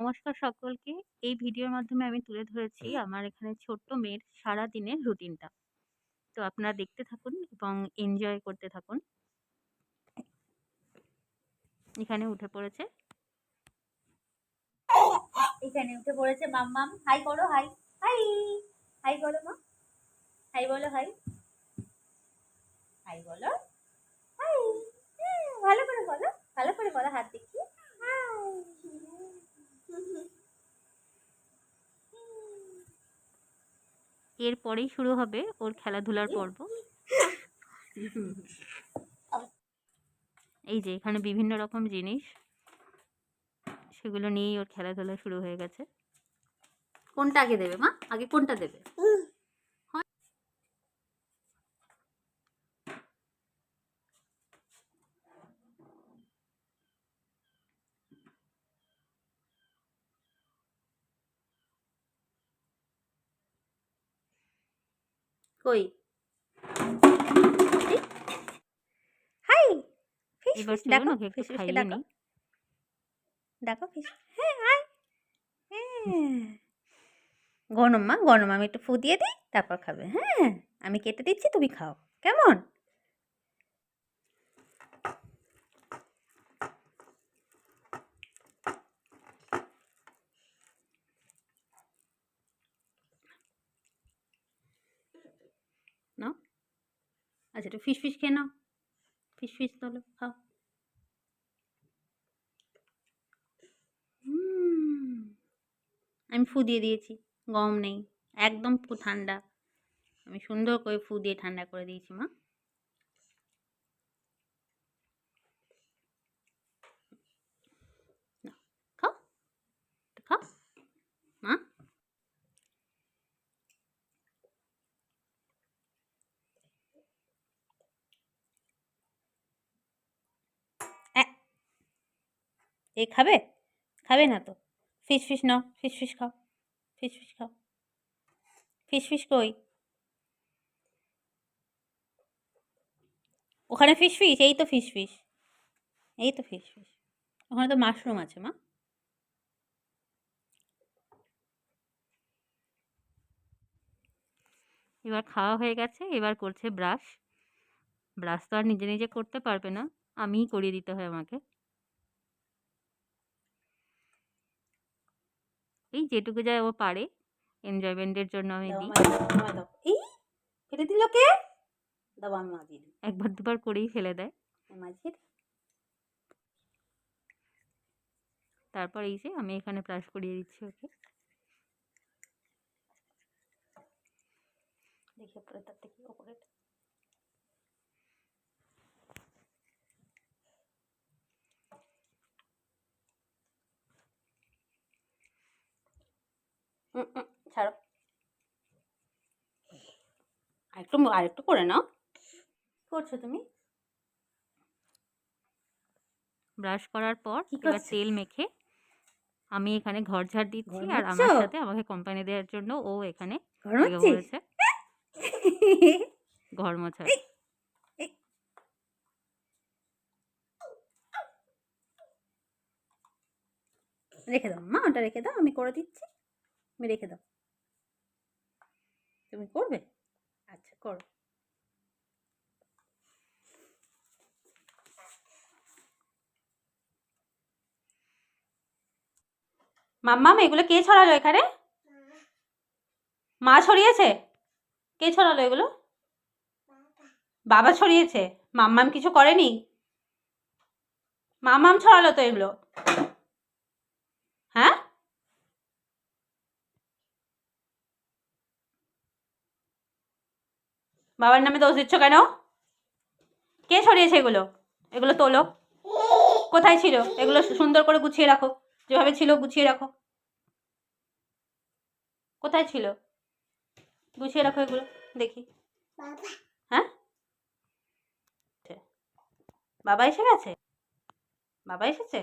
নমস্কার সকলকে। এই ভিডিওর মাধ্যমে আমি তুলে ধরেছি আমার এখানে ছোট্ট মেয়ের সারাদিনের রুটিনটা। তো আপনারা দেখতে থাকুন এবং এনজয় করতে থাকুন। এখানে উঠে পড়েছে। এখানে উঠে পড়েছে মাম্মাম হাই করো হাই হাই হাই বলো মা হাই বলো হাই হাই বলো হাই ভালো করে বলো ভালো করে বলো হাত দেখি হাই এরপরেই শুরু হবে ওর খেলাধুলার পর্ব। এই যে এখানে বিভিন্ন রকম জিনিস। সেগুলো নিয়েই ওর খেলাধুলা শুরু হয়ে গেছে। কোনটা আগে দেবে মা আগে কোনটা দেবে কই? হাই ফিশ ফিশ ডাকো ফিশ খাইয়ে ডাকো। ডাকো ফিশ হ্যাঁ হাই। হ্যাঁ। গরম মা গরম আমি একটু ফু দিয়ে দিই তারপর খাবে। হ্যাঁ আমি কেটে দিচ্ছি তুমি খাও। কেমন নাও আচ্ছা একটু ফিশ ফিশ খেয়ে নাও। ফিশ ফিস তোলো খাও। আমি ফু দিয়ে দিয়েছি গম নেই, একদম ঠান্ডা। আমি সুন্দর করে ফু দিয়ে ঠান্ডা করে দিয়েছি, মা নাও, খাও একটু খাও মা এ, এই খাবে? খাবে না তো। ফিশ ফিশ নাও ফিশ ফিশ খাও ফিশ ফিশ খাও। ফিশ ফিশ কই? ওখানে ফিশ ফিশ এই তো ফিশ ফিশ এই তো ফিশ ফিশ ওখানে তো মাশরুম আছে মা। এবার খাওয়া হয়ে গেছে, এবার করছে ব্রাশ। ব্রাশ তো আর নিজে নিজে করতে পারবে না, আমিই করিয়ে দিতে হয় আমাকে। এই যেটুকু যায় ও পারে এনজয়মেন্টের জন্য আমি দিই। এই ফেলে দিল কে? দাও আমি মাজিয়ে দিই। একবার দুবার করেই ফেলে দেয়। মাজিয়ে তারপর এই যে আমি এখানে ব্রাশ করিয়ে দিচ্ছি ওকে। দেখি ওপরে তার দেখি ওপরে ছাড়ো। আরেকটু আরেকটু করে নাও। করছ তুমি? ব্রাশ করার পর এবার তেল মেখে আমি এখানে ঘর ঝাড় দিচ্ছি আর আমার সাথে আমাকে কোম্পানি দেওয়ার জন্য ও এখানে ঘর মোছার রেখে দাও মা ওটা রেখে দাও আমি করে দিচ্ছি। তুমি রেখে দাও। তুমি করবে? আচ্ছা করো। মাম্মাম, এগুলো কে ছড়ালো এখানে? মা ছড়িয়েছে? কে ছড়ালো এগুলো? বাবা ছড়িয়েছে। মাম্মাম কিছু করেনি? মাম্মাম ছড়ালো তো এগুলো হ্যাঁ বাবার নামে দোষ দিচ্ছ কেন? কে ছড়িয়েছে এগুলো? এগুলো তোলো। কোথায় ছিল? এগুলো সুন্দর করে গুছিয়ে রাখো। যেভাবে ছিল গুছিয়ে রাখো। কোথায় ছিল? গুছিয়ে রাখো এগুলো। দেখি। হ্যাঁ? বাবা এসে গেছে? বাবা এসেছে?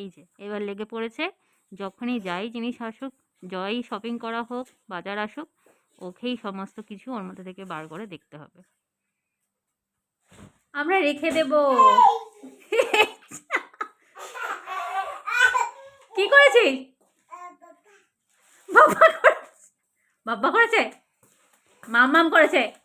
এই যে এবার লেগে পড়েছে। যখনই যাই জিনিস আসুক জয়ই শপিং করা হোক, বাজার আসুক, ওকেই সমস্ত কিছু ওর মধ্যে থেকে বার করে দেখতে হবে। আমরা রেখে দেব। কি করেছি। বাবা করেছে? মাম মাম করেছে?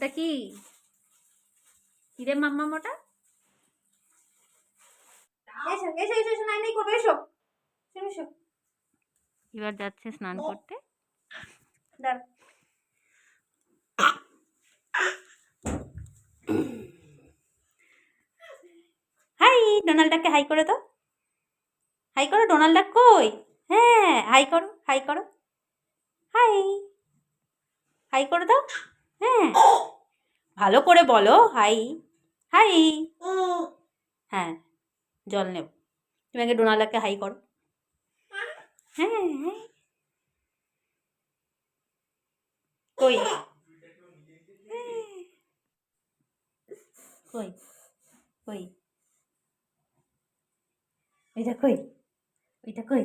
ওটা কি? কিরে এসো এসো এসো এবার যাচ্ছে স্নান করতে। হাই ডোনাল্ড ডাককে হাই করে দাও। হাই করো ডোনাল্ড ডাক কই? হ্যাঁ হাই করো হাই হাই করে দাও হ্যাঁ ভালো করে বলো। হাই হাই হ্যাঁ জল নেব। তুমি আগে ডোনালাকে হাই করো। হ্যাঁ হ্যাঁ। কই? কই? কই? ওইটা কই? ওইটা কই?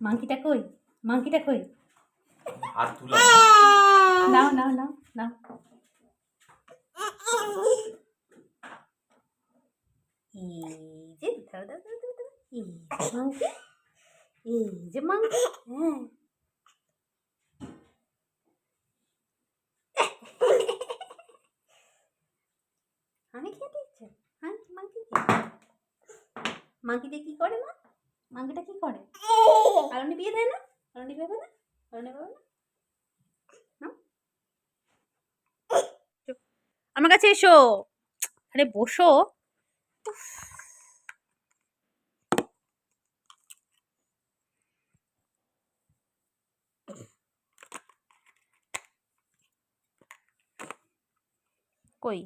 মাংকিটা কই? মাংকিটা কই? হাত তুলা। নাও নাও নাও নাও। এই যে, দাও দাও দাও দাও দাও। এই মাংকি এই যে মাংকি হ্যাঁ। আমি খেতে ইচ্ছে? হ্যাঁ মাংকি মাংকিটা কি করে মা? মাংকিটা কি করে? আরনি বিয়ে দেয় না? আরনি পাবে না? আরনি পাবে না? আমার কাছে এসো আরে বসো কই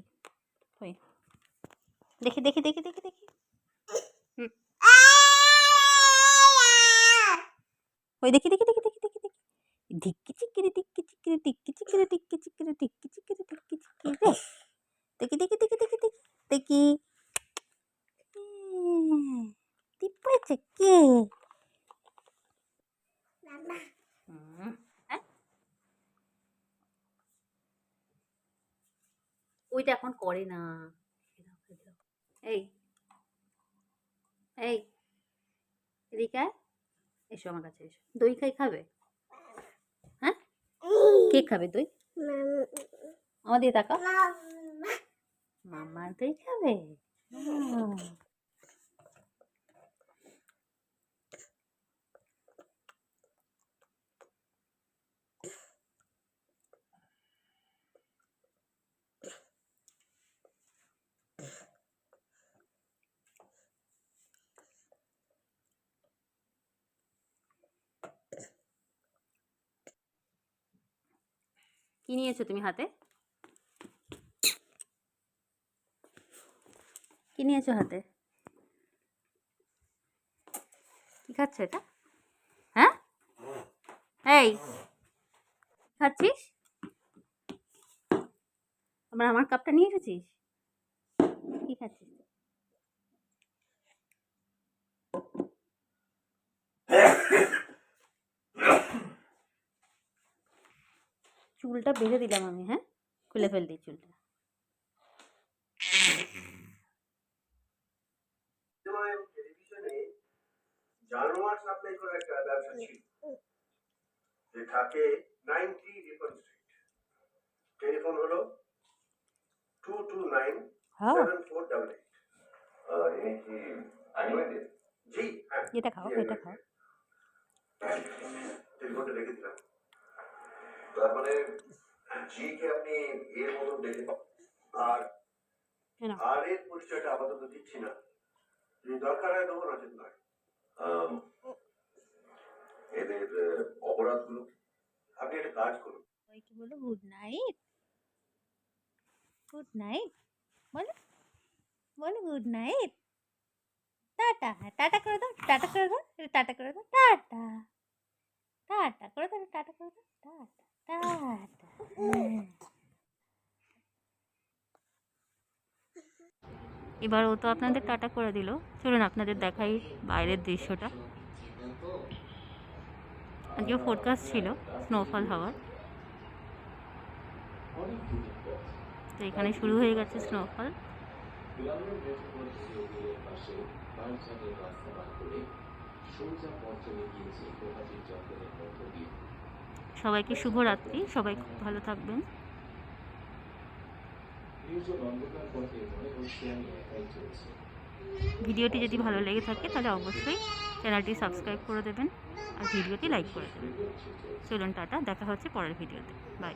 কই দেখি দেখি দেখি দেখি দেখি ওই দেখি দেখি দেখি দেখি দেখি দেখি ধিক্কি চিক্কিরি টিক্কি চিক্কিরি টিক্কি চিক্কিরি টিক্কি চিক্কিরি টিক্কি চিক্কিরি টিক্কি চিক্কিরি রে দেখি দেখি দেখি দেখি দেখি দেখি। টিপেছে কে হ্যাঁ? ওইটা এখন করে না। এই এই এদিকে। এসো আমার কাছে এসো। দই খাই খাবে? হ্যাঁ? কে খাবে দই? আমার দিয়ে তাকা মামা দই খাবে কি নিয়েছো তুমি হাতে? কি নিয়েছো হাতে? কি খাচ্ছ এটা? হ্যাঁ? এই খাচ্ছিস? আবার আমার কাপটা নিয়ে এসেছিস? কি খাচ্ছিস? চুলটা বেঁধে দিলাম আমি হ্যাঁ? খুলে ফেল দিই চুলটা। এবং টেলিভিশনে জানোয়ার সাপ্লাই করার একটা ব্যবসা ছিল। যে থাকে নাইনটি রিপন স্ট্রিট টেলিফোন হলো টু টু নাইন হ্যাঁ। সেভেন ফোর ডাবল এইট ইনি কি আনিমেটেড জি হ্যাঁ। এটা খাও এটা খাও। টেলিফোনটা রেখে দিলাম। তার মানে জি কে আপনি এর মতন দেখে। পাবেন আর আর এর পরিচয়টা আপাতত দিচ্ছি না। এদের অপরাধগুলো আপনি একটা কাজ করুন সবাইকে বলো গুড নাইট গুড নাইট বলো বলো গুড নাইট টাটা টাটা করে দাও টাটা করে দাও এটা টাটা করে দাও টাটা টাটা করে দাও টাটা করে দাও টাটা টাটা এবার ও তো আপনাদের টাটা করে দিল। চলুন আপনাদের দেখাই বাইরের দৃশ্যটা। আজকে ফোরকাস্ট ছিল স্নোফল হওয়ার। তো এখানে শুরু হয়ে গেছে স্নোফল সবাইকে শুভরাত্রি, সবাই খুব ভালো থাকবেন। ভিডিওটি যদি ভালো লেগে থাকে, তাহলে অবশ্যই চ্যানেলটি সাবস্ক্রাইব করে দেবেন আর ভিডিওটি লাইক করে দেবেন। চলুন টাটা, দেখা হচ্ছে পরের ভিডিওতে। বাই।